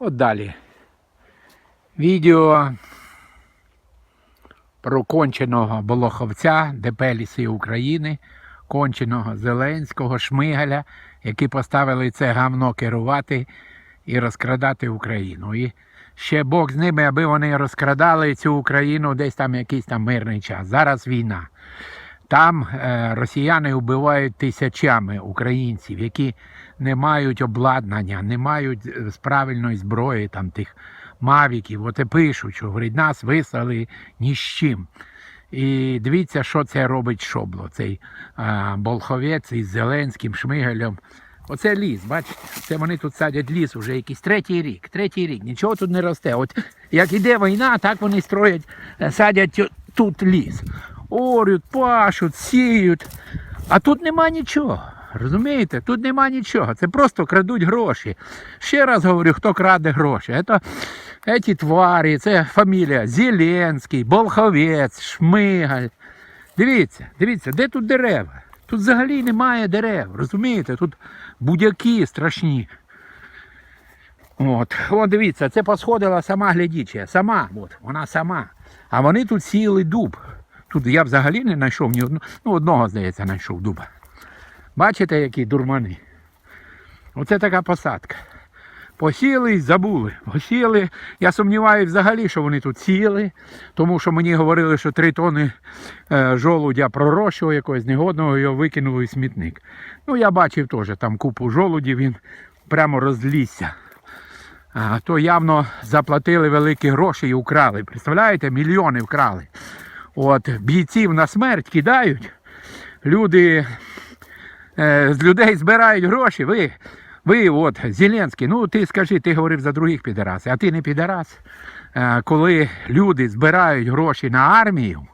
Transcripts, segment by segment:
От далі. Відео про конченого Болоховця, ДП Ліси України, конченого Зеленського, Шмигаля, які поставили це гавно керувати і розкрадати Україну. І ще Бог з ними, аби вони розкрадали цю Україну десь там якийсь там мирний час. Зараз війна. Там е, росіяни вбивають тисячами українців, які не мають обладнання, не мають е, правильної зброї, там тих мавіків. От і пишуть, що говорить, нас вислали ні з чим. І дивіться, що це робить Шобло, цей е, Болховець із Зеленським Шмигелем. Оце ліс, бачите? Це вони тут садять ліс уже якийсь третій рік. Третій рік. Нічого тут не росте. От як іде війна, так вони строять, садять тут ліс. Орють, пашуть, сіють. А тут нема нічого. Розумієте? Тут нема нічого. Це просто крадуть гроші. Ще раз говорю, хто краде гроші. Це ці тварі, це фамілія Зеленський, Болховець, Шмигаль. Дивіться, дивіться, де тут дерева? Тут взагалі немає дерев, розумієте? Тут будяки страшні. От, о, дивіться, це посходила сама глядіча. Сама, от, вона сама. А вони тут сіяли дуб. Тут я взагалі не знайшов ні одного, ну одного, здається, знайшов дуба. Бачите, які дурмани? Оце така посадка. Посіяли і забули. Посіяли. Я сумніваюся взагалі, що вони тут сіяли, тому що мені говорили, що три тони е, жолудя пророщого якогось негодного його викинули в смітник. Ну, я бачив теж там купу жолудів, він прямо розлісся. А, то явно заплатили великі гроші і украли. Представляєте, мільйони вкрали. От, бійців на смерть кидають. Люди е, з людей збирають гроші. Ви, ви от, Зеленський, ну ти скажи, ти говорив за других підарасів, а ти не підарас. Е, коли люди збирають гроші на армію,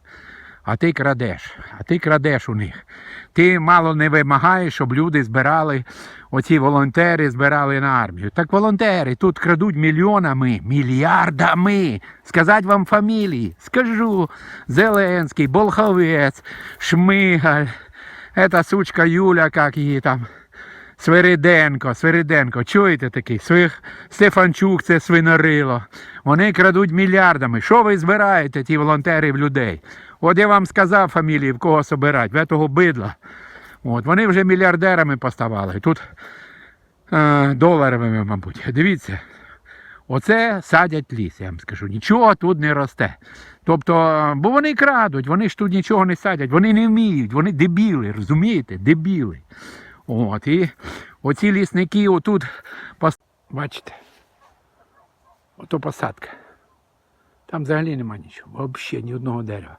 а ти крадеш, а ти крадеш у них. Ти мало не вимагаєш, щоб люди збирали, оці волонтери збирали на армію. Так волонтери тут крадуть мільйонами, мільярдами. Сказати вам фамілії. Скажу. Зеленський, Болховець, Шмигаль, ета сучка Юля, як її там. Свириденко, Свириденко, чуєте такий? Свих... Стефанчук це свинорило. Вони крадуть мільярдами. Що ви збираєте, ті волонтери в людей? От я вам сказав фамілії, в кого собирати, в того бидла. От, вони вже мільярдерами поставали. Тут е, доларовими, мабуть. Дивіться, оце садять ліс, я вам скажу. Нічого тут не росте. Тобто, бо вони крадуть, вони ж тут нічого не садять, вони не вміють, вони дебіли, розумієте? Дебіли. От, і оці лісники отут, пос... бачите, ото посадка. Там взагалі нема нічого, взагалі ні одного дерева.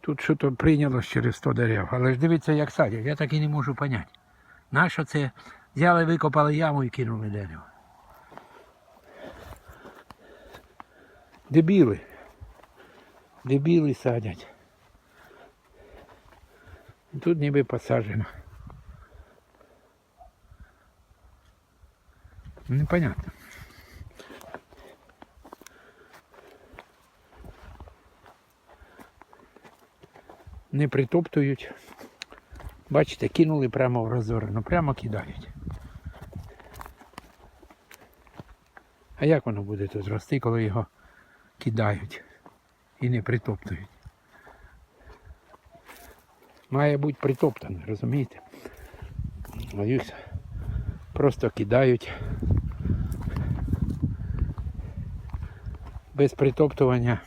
Тут що то прийнялось через 100 дерев. Але ж дивіться, як садять, я так і не можу поняти. Нащо це взяли, викопали яму і кинули дерево? Дебіли. Дебіли садять. Тут ніби посаджено. Непонятно. Не притоптують. Бачите, кинули прямо в розорину, прямо кидають. А як воно буде тут рости, коли його кидають і не притоптують? Має бути притоптане, розумієте? Боюсь, просто кидають без притоптування.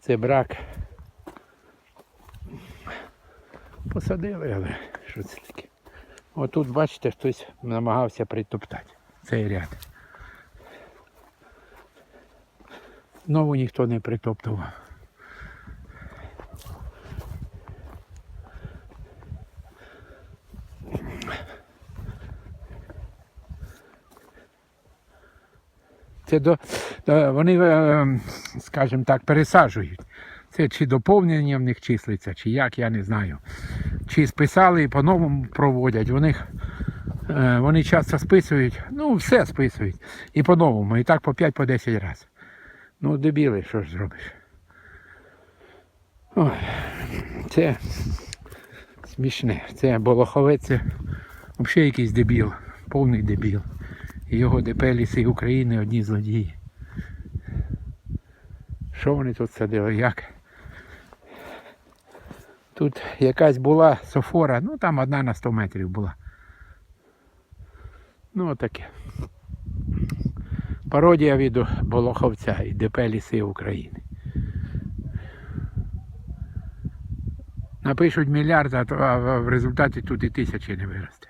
Це брак. Посадили, але що це таке? Отут, бачите, хтось намагався притоптати цей ряд. Знову ніхто не притоптував. Це до, до- вони, е, скажімо так, пересаджують. Це чи доповнення в них числиться, чи як, я не знаю. Чи списали і по-новому проводять. Них, е, вони часто списують, ну все списують. І по-новому, і так по 5-10 разів. Ну, дебіли, що ж зробиш? Ой, це смішне. Це Болоховець, це взагалі якийсь дебіл, повний дебіл. Його ДП ліси України одні злодії. Що вони тут садили? Як? Тут якась була софора, ну там одна на 100 метрів була. Ну отаке. Пародія від Болоховця і ДП Ліси України. Напишуть мільярд, а в результаті тут і тисячі не виросте.